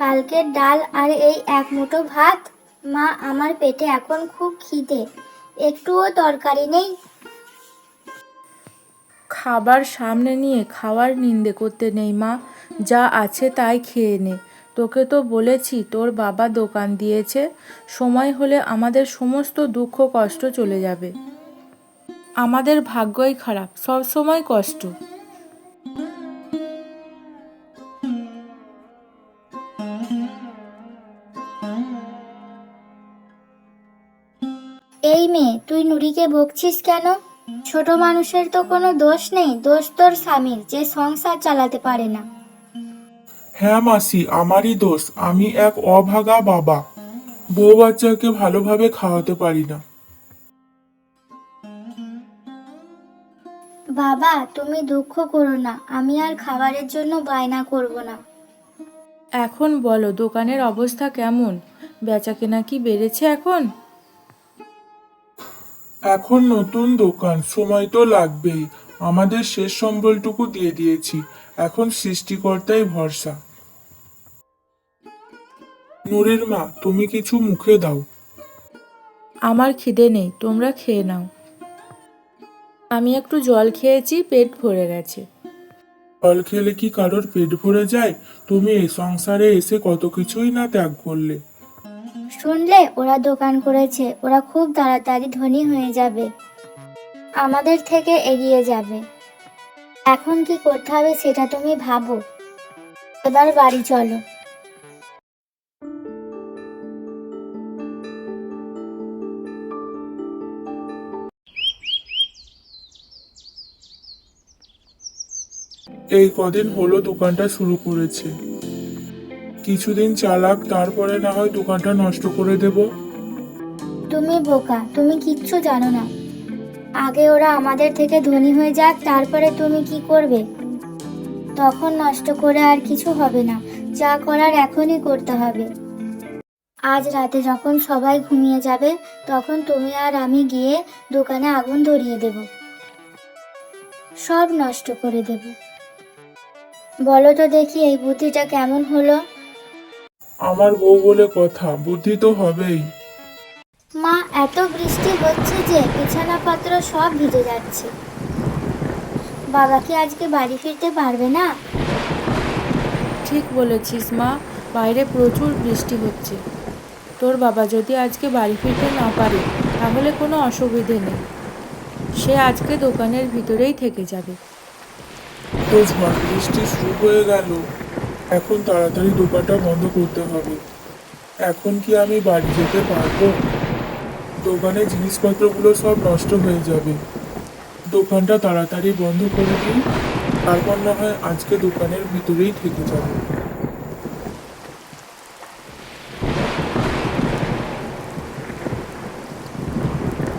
কালকের ডাল আর এই এক মুঠো ভাত? মা, আমার পেটে এখন খুব খিদে। একটুও তরকারি নেই। খাবার সামনে নিয়ে খাওয়ার নিন্দে করতে নেই মা। যা আছে তাই খেয়ে নে। তোকে তো বলেছি, তোর বাবা দোকান দিয়েছে। সময় হলে আমাদের সমস্ত দুঃখ কষ্ট চলে যাবে। আমাদের ভাগ্যই খারাপ সব সময় কষ্ট। নুরিকে বকছিস কেন? ছোট মানুষের তো কোনো দোষ নেই দোষ তোর স্বামীর যে সংসার চালাতে পারে না। হ্যাঁ মাসি আমারই দোষ আমি এক অভাগা বাবা। বউ বাচ্চাকে ভালোভাবে খাওয়াতে পারি না। বাবা তুমি দুঃখ করো না আমি আর খাবারের জন্য বায়না করব না। এখন বলো দোকানের অবস্থা কেমন? বেচা কেনা কি বেড়েছে এখন? এখন নতুন দোকান সময় তো লাগবেই। আমাদের শেষ সম্বলটুকু দিয়ে দিয়েছি। এখন সৃষ্টিকর্তাই ভরসা। নূরের মা তুমি কিছু মুখে দাও। আমার খিদে নেই তোমরা খেয়ে নাও। আমি একটু জল খেয়েছি পেট ভরে গেছে। ফল খেলে কি কারোর পেট ভরে যায়? তুমি এই সংসারে এসে কত কিছুই না ত্যাগ করলে। শুনলে ওরা দোকান করেছে, ওরা খুব তাড়াতাড়ি ধনী হয়ে যাবে। আমাদের থেকে এগিয়ে যাবে। এখন কি করতে হবে সেটা তুমি ভাবো। এবার বাড়ি চলো। এই কদিন হলো দোকানটা শুরু করেছে। কিছুদিন চালাক, তারপরে না হয় দোকানটা নষ্ট করে দেব। তুমি বোকা, তুমি কিচ্ছু জানো না। আগে ওরা আমাদের থেকে ধনী হয়ে যাক, তারপরে তুমি কি করবে? তখন নষ্ট করে আর কিছু হবে না, যা করার এখনই করতে হবে। আজ রাতে যখন সবাই ঘুমিয়ে যাবে, তখন তুমি আর আমি গিয়ে দোকানে আগুন ধরিয়ে দেব। সব নষ্ট করে দেব। বলো তো দেখি এই বুদ্ধিটা কেমন হলো। আমার বউ বলে কথা বুদ্ধি তো হবেই। মা এত বৃষ্টি হচ্ছে যে বিছানাপত্র সব ভিজে যাচ্ছে। বাবা কি আজকে বাড়ি ফিরতে পারবে না? ঠিক বলেছিস মা বাইরে প্রচুর বৃষ্টি হচ্ছে। তোর বাবা যদি আজকে বাড়ি ফিরতে না পারে তাহলে কোনো অসুবিধে নেই। সে আজকে দোকানের ভিতরেই থেকে যাবে। বৃষ্টি শুরু হয়ে গেল। এখন তাড়াতাড়ি দোকানটা বন্ধ করতে হবে। এখন কি আমি বাড়ি যেতে পারব? দোকানের জিনিসপত্রগুলো সব নষ্ট হয়ে যাবে। দোকানটা তাড়াতাড়ি বন্ধ করে দিই, তারপর না হয় আজকে দোকানের ভিতরেই থেকে যাবে।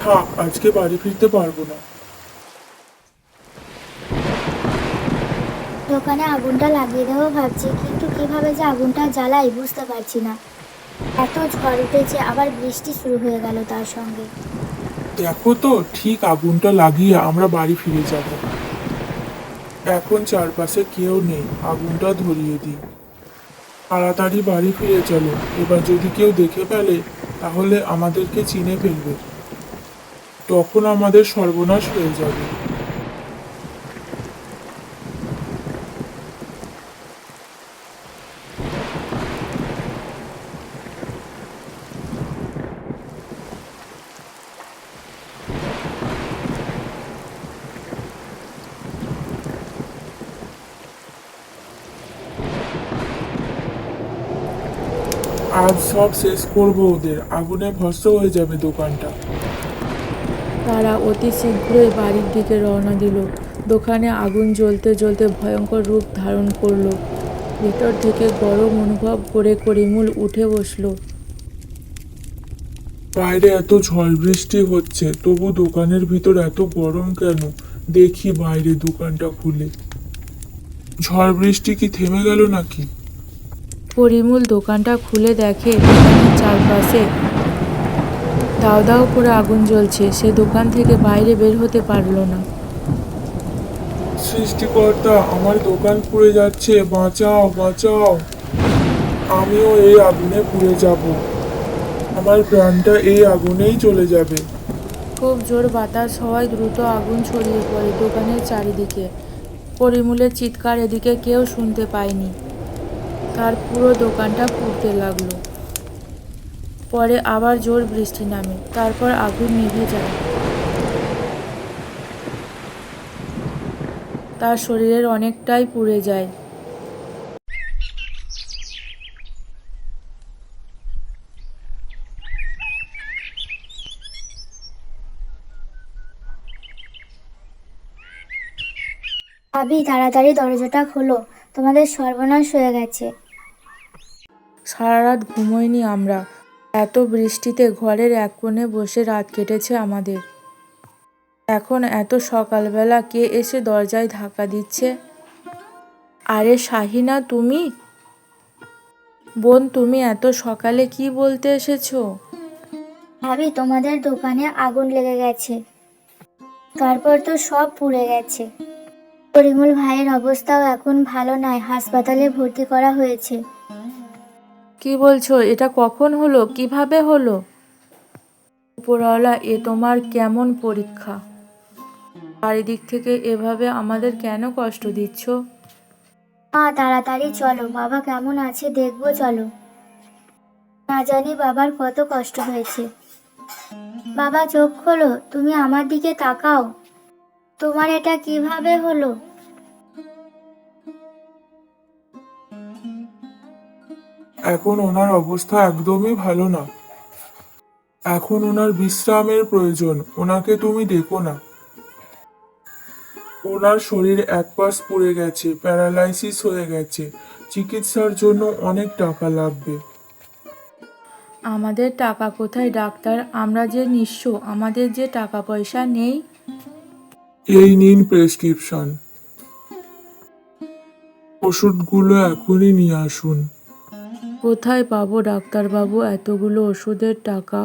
থাক, আজকে বাড়ি ফিরতে পারব না। দোকানে আগুনটা লাগিয়ে দেবো ভাবছি, কিন্তু কীভাবে যে আগুনটা জ্বালাই বুঝতে পারছি না। এত ঝড় উঠেছে, আবার বৃষ্টি শুরু হয়ে গেল তার সঙ্গে। দেখো তো, ঠিক আগুনটা লাগিয়ে আমরা বাড়ি ফিরে যাব। এখন চারপাশে কেউ নেই, আগুনটা ধরিয়ে দিই। তাড়াতাড়ি বাড়ি ফিরে চলো, এবার যদি কেউ দেখে ফেলে, তাহলে আমাদেরকে চিনে ফেলবে। তখন আমাদের সর্বনাশ হয়ে যাবে। আজ সব শেষ করব ওদের। আগুনে ভস্ম হয়ে যাবে দোকানটা। তারা অতি শীঘ্রই বাড়ির দিকে রওনা দিল। দোকানে আগুন জ্বলতে জ্বলতে ভয়ঙ্কর রূপ ধারণ করল। ভিতর থেকে গরম অনুভব করে করিমুল উঠে বসল। বাইরে এত ঝড় বৃষ্টি হচ্ছে তবু দোকানের ভিতর এত গরম কেন? দেখি বাইরে দোকানটা খুলে। ঝড় বৃষ্টি কি থেমে গেল নাকি? পরিমূল দোকানটা খুলে দেখে দোকানের চারপাশে দাও দাও করে আগুন জ্বলছে। সে দোকান থেকে বাইরে বের হতে পারল না। সৃষ্টিকর্তা আমার দোকান পুড়ে যাচ্ছে। বাঁচাও বাঁচাও। আমিও এই আগুনে পুড়ে যাব। আমার প্রাণটা এই আগুনেই চলে যাবে। খুব জোর বাতাস হওয়ায় দ্রুত আগুন ছড়িয়ে পড়ে দোকানের চারিদিকে। পরিমূলের চিৎকার এদিকে কেউ শুনতে পায়নি। তার পুরো দোকানটা পুড়তে লাগল। পরে আবার জোর বৃষ্টি নামে, তারপর আগুন নিভে যায়। তার শরীরের অনেকটাই পুড়ে যায়। ভাবি, তাড়াতাড়ি দরজাটা খোলো। তোমাদের সর্বনাশ হয়ে গেছে। সারা রাত ঘুমোইনি আমরা। এত বৃষ্টিতে ঘরের এক কোণে বসে রাত কেটেছে আমাদের। এখন এত সকালবেলা কে এসে দরজায় ধাক্কা দিচ্ছে? আরে শাহিনা, তুমি? বোন, তুমি এত সকালে কি বলতে এসেছ? ভাবি, তোমাদের দোকানে আগুন লেগে গেছে। তারপর তো সব পুড়ে গেছে। পরিমল ভাইয়ের অবস্থাও এখন ভালো নয়। হাসপাতালে ভর্তি করা হয়েছে। কি বলছো? এটা কখন হলো? কীভাবে হলো? উপরওয়ালা, এ তোমার কেমন পরীক্ষা? চারিদিক থেকে এভাবে আমাদের কেন কষ্ট দিচ্ছ? মা, তাড়াতাড়ি চলো। বাবা কেমন আছে দেখব, চলো। না জানি বাবার কত কষ্ট হয়েছে। বাবা, চোখ খোলো। তুমি আমার দিকে তাকাও। তোমার এটা কীভাবে হলো? এখন ওনার অবস্থা একদমই ভালো না। এখন ওনার বিশ্রামের প্রয়োজন ওনাকে তুমি দেখো না। ওনার শরীর এক পাশ পুড়ে গেছে প্যারালাইসিস হয়ে গেছে চিকিৎসার জন্য অনেক টাকা লাগবে। আমাদের টাকা কোথায় ডাক্তার? আমরা যে নিঃস্ব আমাদের যে টাকা পয়সা নেই। এই নিন প্রেসক্রিপশন। ওষুধগুলো এখনই নিয়ে আসুন। কোথায় পাবো ডাক্তারবাবু এতগুলো ওষুধের টাকা?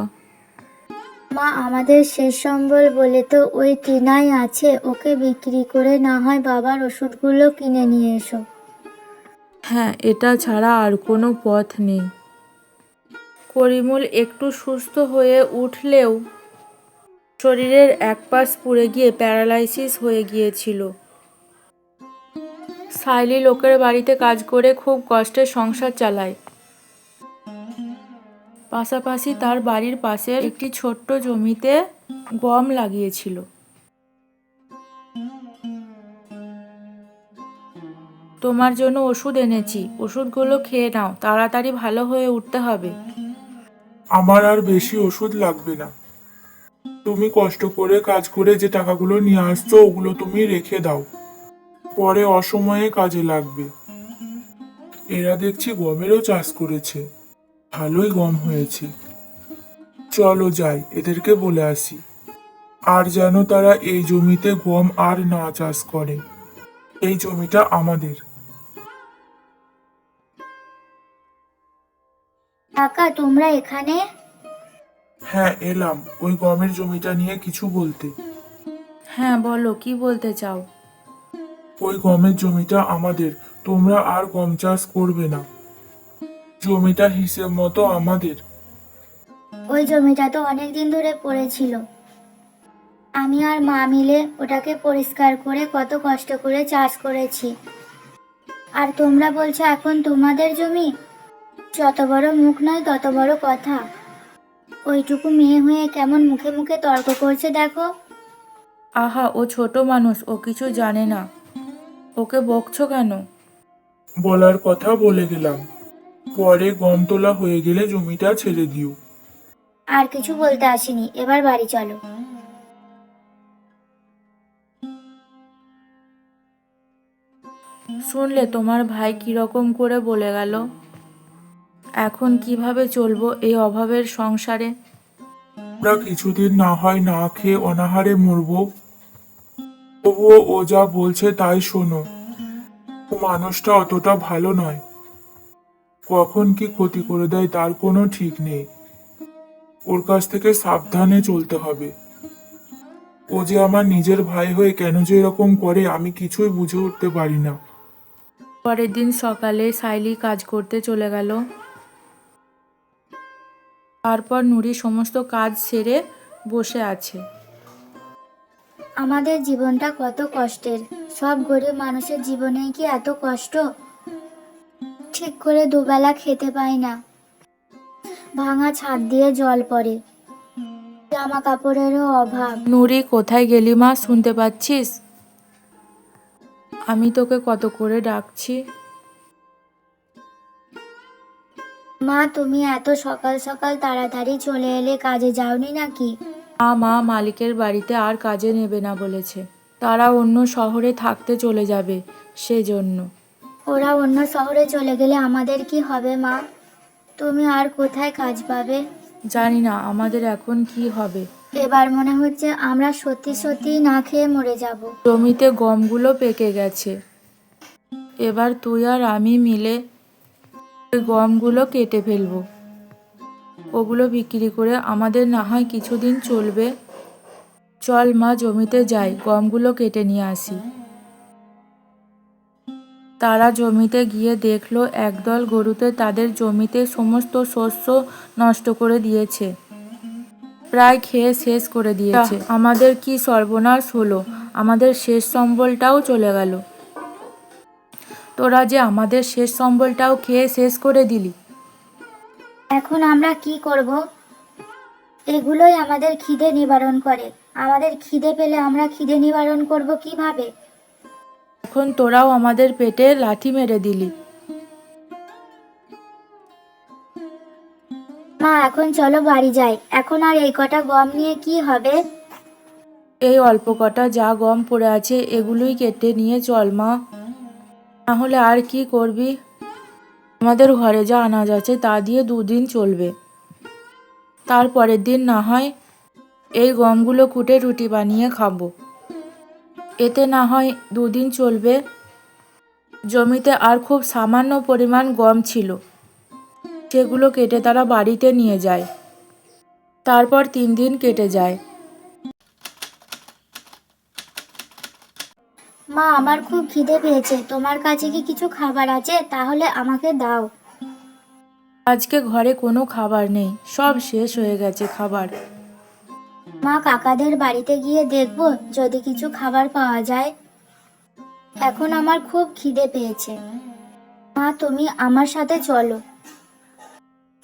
মা আমাদের শেষ সম্বল বলে তো ওই টিনাই আছে ওকে বিক্রি করে না হয় বাবার ওষুধগুলো কিনে নিয়ে এসো। হ্যাঁ এটা ছাড়া আর কোনো পথ নেই। করিমুল একটু সুস্থ হয়ে উঠলেও শরীরের এক পাশ পুড়ে গিয়ে প্যারালাইসিস হয়ে গিয়েছিল। সাইলি লোকের বাড়িতে কাজ করে খুব কষ্টে সংসার চালায়। পাশাপাশি তার বাড়ির পাশের একটি ছোট্ট জমিতে গম লাগিয়েছিল। তোমার জন্য ওষুধ এনেছি। ওষুধগুলো খেয়ে নাও। তাড়াতাড়ি ভালো হয়ে উঠতে হবে। আমার আর বেশি ওষুধ লাগবে না। তুমি কষ্ট করে কাজ করে যে টাকাগুলো নিয়ে আসছো, ওগুলো তুমি রেখে দাও। পরে অসময়ে কাজে লাগবে। এরা দেখছি গমেরও চাষ করেছে। ভালোই গম হয়েছে। চলো যাই এদেরকে বলে আসি। আর যেন তারা এই জমিতে গম আর না চাষ করে। এই জমিটা আমাদের। কাকা তোমরা এখানে? হ্যাঁ এলাম। ওই গমের জমিটা নিয়ে কিছু বলতে। হ্যাঁ বলো কি বলতে চাও? ওই গমের জমিটা আমাদের। তোমরা আর গম চাষ করবে না। জমিটা হিসেব মতো আমাদের। ওই জমিটা তো অনেক দিন ধরে পড়েছিল। আমি আর মা মিলে ওটাকে পরিষ্কার করে কত কষ্ট করে চাষ করেছি। আর তোমরা বলছো এখন তোমাদের জমি? যত বড় মুখ নয় তত বড় কথা। ওইটুকু মেয়ে হয়ে কেমন মুখে মুখে তর্ক করছে দেখো। আহা ও ছোট মানুষ ও কিছু জানে না। ওকে বকছো কেন? বলার কথা বলে গেলাম পরে গম তোলা হয়ে গেলে জমিটা ছেড়ে দিও। আর কিছু বলতে আসিনি। এবার বাড়ি চলো। শুনলে তোমার ভাই কীরকম করে বলে গেল এখন কীভাবে চলবো এই অভাবের সংসারে? আমরা কিছুদিন না হয় না খেয়ে অনাহারে মরবো। তবুও ও যা বলছে তাই শোনো। ও মানুষটা অতটা ভালো নয়। কখন কি ক্ষতি করে দেয় তার কোনো ঠিক নেই। ওর কাছ থেকে সাবধানে চলতে হবে। ও যে আমার নিজের ভাই হয়ে কেন যে এরকম করে আমি কিছুই বুঝে উঠতে পারি না। পরের দিন সকালে সাইলি কাজ করতে চলে গেল। তারপর নুরি সমস্ত কাজ সেরে বসে আছে। আমাদের জীবনটা কত কষ্টের। সব গরিব মানুষের জীবনে কি এত কষ্ট? ঠিক করে দুবেলা খেতে পাই না। ভাঙা ছাদ দিয়ে জল পড়ে। জামা কাপড়েরও অভাব। নুরি কোথায় গেলি মা? শুনতে পাচ্ছিস? আমি তোকে কত করে ডাকছি? মা তুমি এত সকাল সকাল তাড়াতাড়ি চলে এলে কাজে যাওনি নাকি? মা মা মালিকের বাড়িতে আর কাজে নেবে না বলেছে। তারা অন্য শহরে থাকতে চলে যাবে সেজন্য। ওরা অন্য শহরে চলে গেলে আমাদের কি হবে মা? তুমি আর কোথায় কাজ পাবে? জানি না আমাদের এখন কি হবে। এবার মনে হচ্ছে আমরা সত্যি সত্যি না খেয়ে মরে যাব। জমিতে গমগুলো পেকে গেছে। এবার তুই আর আমি মিলে ওই গমগুলো কেটে ফেলব। ওগুলো বিক্রি করে আমাদের না হয় কিছুদিন চলবে। চল মা জমিতে যাই গমগুলো কেটে নিয়ে আসি। তারা জমিতে গিয়ে দেখল একদল গরুতে তাদের জমিতে সমস্ত শস্য নষ্ট করে দিয়েছে। প্রায় খেয়ে শেষ করে দিয়েছে। আমাদের কি সর্বনাশ হলো? আমাদের শেষ সম্বলটাও চলে গেল। তোরা যে আমাদের শেষ সম্বলটাও খেয়ে শেষ করে দিলি। এখন আমরা কি করব? এগুলোই আমাদের খিদে নিবারণ করে। আমাদের খিদে পেলে আমরা খিদে নিবারণ করব কীভাবে? এখন তোরাও আমাদের পেটে লাথি মেরে দিলি। মা এখন চলো বাড়ি যাই। এখন আর এই কটা গম নিয়ে কি হবে? এই অল্প কটা যা গম পড়ে আছে এগুলোই কেটে নিয়ে চল মা। তাহলে আর কি করবি? আমাদের ঘরে যা আনাজ আছে তা দিয়ে দুদিন চলবে। তারপরের দিন না হয় এই গমগুলো কুটে রুটি বানিয়ে খাব। এতে না হয় দুদিন চলবে। জমিতে আর খুব সামান্য পরিমাণ গম ছিল। সেগুলো কেটে তারা বাড়িতে নিয়ে যায়। তারপর তিন দিন কেটে যায়। মা আমার খুব খিদে পেয়েছে। তোমার কাছে কি কিছু খাবার আছে? তাহলে আমাকে দাও। আজকে ঘরে কোনো খাবার নেই। সব শেষ হয়ে গেছে খাবার। মা কাকাদের বাড়িতে গিয়ে দেখব যদি কিছু খাবার পাওয়া যায়। এখন আমার খুব খিদে পেয়েছে। মা, তুমি আমার সাথে চলো।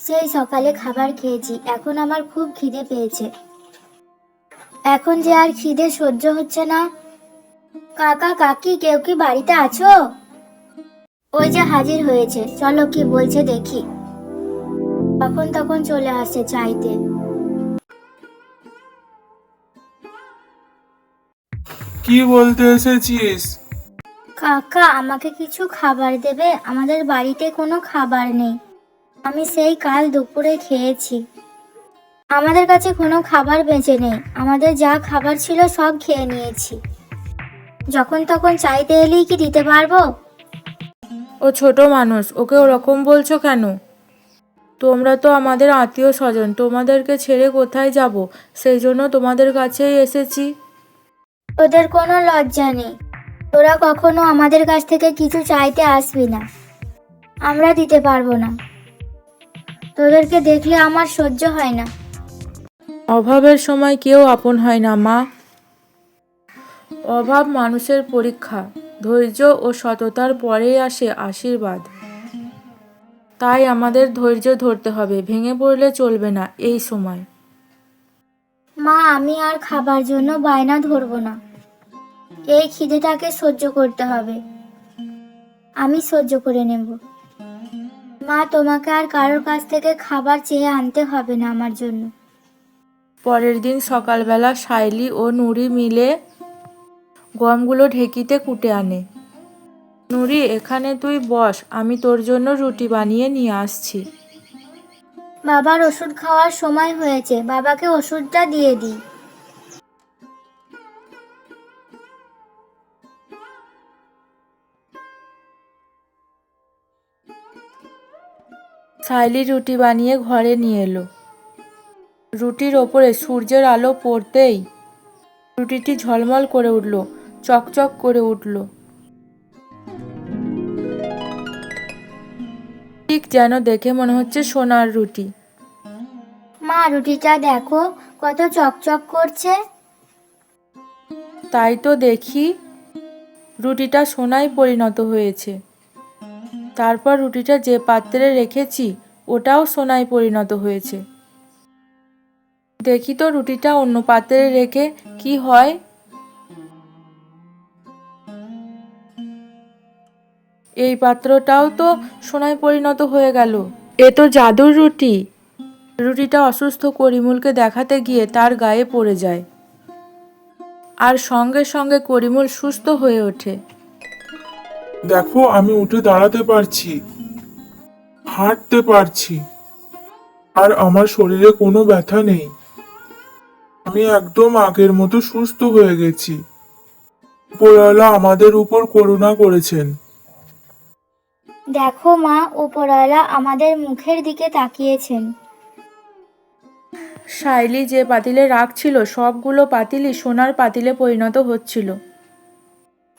সেই সকালে খাবার খেয়েছি, এখন আমার খুব খিদে পেয়েছে। এখন যে আর খিদে সহ্য হচ্ছে না। কাকা, কাকি, কেউ কি বাড়িতে আছো? ওই যে হাজির হয়েছে, চলো কি বলছে দেখি। তখন তখন চলে আসছে চাইতে। কি বলতে এসেছিস? কাকা আমাকে কিছু খাবার দেবে? আমাদের বাড়িতে কোনো খাবার নেই। আমি সেই কাল দুপুরে খেয়েছি। আমাদের কাছে কোনো খাবার বেঁচে নেই। আমাদের যা খাবার ছিল সব খেয়ে নিয়েছি। যখন তখন চাইতে এলেই কি দিতে পারব? ও ছোট মানুষ ওকে ওরকম বলছো কেন? তোমরা তো আমাদের আত্মীয় স্বজন তোমাদেরকে ছেড়ে কোথায় যাব? সেই জন্য তোমাদের কাছেই এসেছি। তোদের কোনো লজ্জা নেই। তোরা কখনো আমাদের কাছ থেকে কিছু চাইতে আসবি না। আমরা দিতে পারব না। তোদেরকে দেখলে আমার সহ্য হয় না। অভাবের সময় কেউ আপন হয় না, মা। অভাব মানুষের পরীক্ষা। ধৈর্য ও সততার পরেই আসে আশীর্বাদ। তাই আমাদের ধৈর্য ধরতে হবে। ভেঙে পড়লে চলবে না এই সময়। মা, আমি আর খাবার জন্য বায়না ধরবো না। এই খিদেটাকে সহ্য করতে হবে। আমি সহ্য করে নেব। মা, তোমাকে আর কারোর কাছ থেকে খাবার চেয়ে আনতে হবে না আমার জন্য। পরের দিন সকালবেলা সাইলি ও নুরি মিলে গমগুলো ঢেকিতে কুটে আনে। নুরি, এখানে তুই বস, আমি তোর জন্য রুটি বানিয়ে নিয়ে আসছি। বাবার ওষুধ খাওয়ার সময় হয়েছে, বাবাকে ওষুধটা দিয়ে দিই। সাইলি রুটি বানিয়ে ঘরে নিয়ে এলো। রুটির ওপরে সূর্যের আলো পড়তেই রুটিটি ঝলমল করে উঠল, চকচক করে উঠল। ঠিক যেন দেখে মনে হচ্ছে সোনার রুটি। মা রুটিটা দেখো কত চকচক করছে। তাই তো দেখি রুটিটা সোনায় পরিণত হয়েছে। তারপর রুটিটা যে পাত্রে রেখেছি ওটাও সোনায় পরিণত হয়েছে। দেখি তো রুটিটা অন্য পাত্রে রেখে কি হয়। এই পাত্রটাও তো সোনায় পরিণত হয়ে গেল। এ তো জাদুর রুটি। রুটিটা অসুস্থ করিমুলকে দেখাতে গিয়ে তার গায়ে পড়ে যায়। আর সঙ্গে সঙ্গে করিমুল সুস্থ হয়ে ওঠে। দেখো আমি উঠে দাঁড়াতে পারছি। হাঁটতে পারছি। আর আমার শরীরে কোনো ব্যথা নেই। আমি একদম আগের মতো সুস্থ হয়ে গেছি। উপরওয়ালা আমাদের উপর করুণা করেছেন। দেখো মা উপরওয়ালা আমাদের মুখের দিকে তাকিয়েছেন। শাইলি যে পাতিলে রাখছিল সবগুলো পাতিলই সোনার পাতিলে পরিণত হচ্ছিল।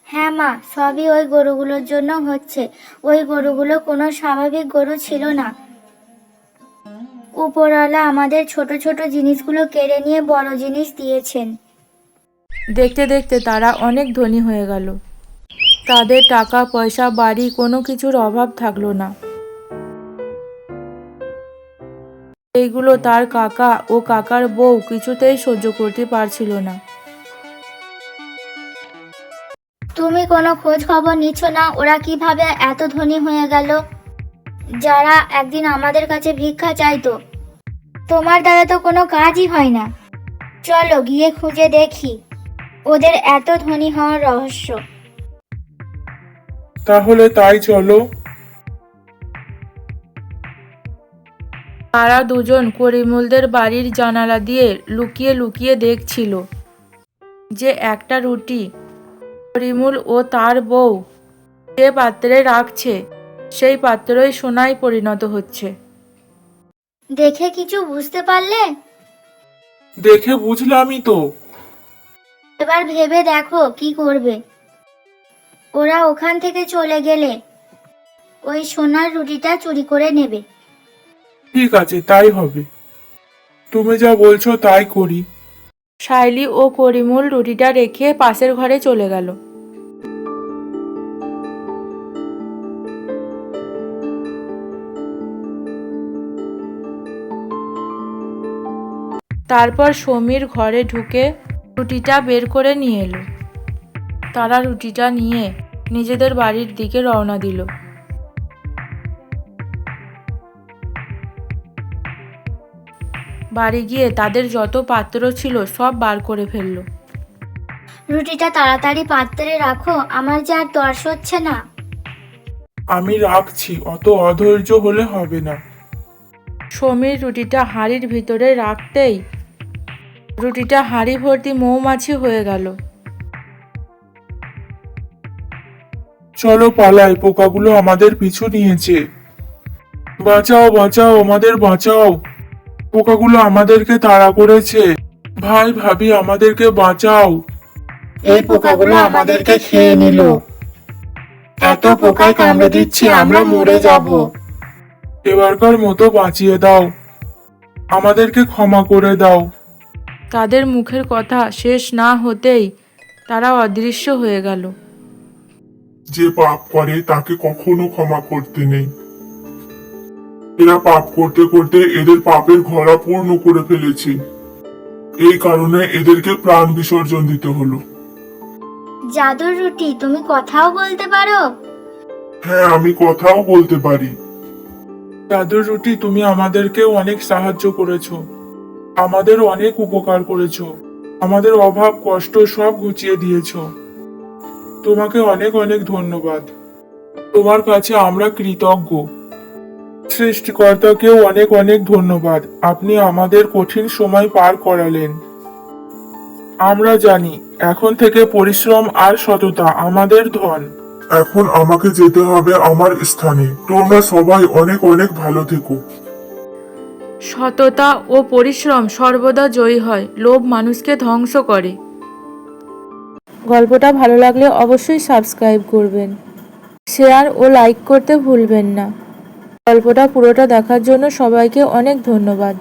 হ্যাঁ মা সবই ওই গরুগুলোর জন্য হচ্ছে। ওই গরুগুলো কোনো স্বাভাবিক গরু ছিল না। উপরওয়ালা আমাদের ছোট ছোট জিনিসগুলো কেড়ে নিয়ে বড় জিনিস দিয়েছেন। দেখতে দেখতে তারা অনেক ধনী হয়ে গেল। তাদের টাকা, পয়সা, বাড়ি কোনো কিছুর অভাব থাকল না। এইগুলো তার কাকা ও কাকার বউ কিছুতেই সহ্য করতে পারছিল না। তুমি কোনো খোঁজ খবর নিচ্ছ না, ওরা কীভাবে এত ধনী হয়ে গেল? যারা একদিন আমাদের কাছে ভিক্ষা চাইতো, তোমার দ্বারা তো কোনো কাজই হয় না। চলো গিয়ে খুঁজে দেখি, ওদের এত ধনী হওয়ার রহস্য। তাহলে তাই চলো। তারা দুজন করিমুলদের বাড়ির জানালা দিয়ে লুকিয়ে লুকিয়ে দেখছিল যে একটা রুটি করিমুল ও তার বউ যে পাত্রে রাখছে সেই পাত্রই সোনায় পরিণত হচ্ছে। দেখে কিছু বুঝতে পারলে? দেখে বুঝলামই তো। এবার ভেবে দেখো কি করবে। ওরা ওখান থেকে চলে গেলে ওই সোনার রুটিটা চুরি করে নেবে। ঠিক আছে তাই হবে। তুমি যা বলছো তাই করি। শাইলি ও করিমুল রুটিটা রেখে পাশের ঘরে চলে গেল। তারপর সমীর ঘরে ঢুকে রুটিটা বের করে নিয়ে এলো। তারা রুটিটা নিয়ে নিজেদের বাড়ির দিকে রওনা দিল। বাড়ি গিয়ে তাদের যত পাত্র ছিল সব বার করে ফেলল। রুটিটা তাড়াতাড়ি পাত্রে রাখো আমার যে আর তর্স হচ্ছে না। আমি রাখছি অত অধৈর্য হলে হবে না। সমীর রুটিটা হাঁড়ির ভিতরে রাখতেই রুটিটা হাঁড়ি ভর্তি মৌমাছি হয়ে গেল। চলো পালাই পোকাগুলো আমাদের পিছু নিয়েছে। বাঁচাও বাঁচাও আমাদের বাঁচাও। পোকাগুলো আমাদেরকে তাড়া করেছে। ভাই ভাবি আমাদেরকে বাঁচাও। এই পোকাগুলো আমাদেরকে খেয়ে নিল। এত পোকায় কামড়ে দিচ্ছে আমরা মরে যাব। এবারকার মতো বাঁচিয়ে দাও। আমাদেরকে ক্ষমা করে দাও। তাদের মুখের কথা শেষ না হতেই তারা অদৃশ্য হয়ে গেল। যে পাপ করে তাকে কখনো ক্ষমা করতে নেই। এরা পাপ করতে করতে এদের পাপের ঘোড়া পূর্ণ করে ফেলেছে। এই কারণে এদেরকে প্রাণ বিসর্জন দিতে হলো। জাদুর রুটি তুমি কথাও বলতে পারো? হ্যাঁ আমি কথাও বলতে পারি। দাদুর রুটি তুমি আমাদেরকে অনেক সাহায্য করেছ। আমাদের অনেক উপকার করেছ। আমাদের অভাব কষ্ট সব ঘুচিয়ে দিয়েছ। তোমাকে অনেক অনেক ধন্যবাদ। তোমার কাছে আমরা কৃতজ্ঞ। সৃষ্টিকর্তাকেও অনেক অনেক ধন্যবাদ। আপনি আমাদের কঠিন সময় পার করালেন। আমরা জানি এখন থেকে পরিশ্রম আর সততা আমাদের ধন। এখন আমাকে যেতে হবে আমার স্থানে। তোমরা সবাই অনেক অনেক ভালো থেকো। সততা ও পরিশ্রম সর্বদা জয়ী হয়। লোভ মানুষকে ধ্বংস করে। গল্পটা ভালো লাগলে অবশ্যই সাবস্ক্রাইব করবেন। শেয়ার ও লাইক করতে ভুলবেন না। গল্পটা পুরোটা দেখার জন্য সবাইকে অনেক ধন্যবাদ।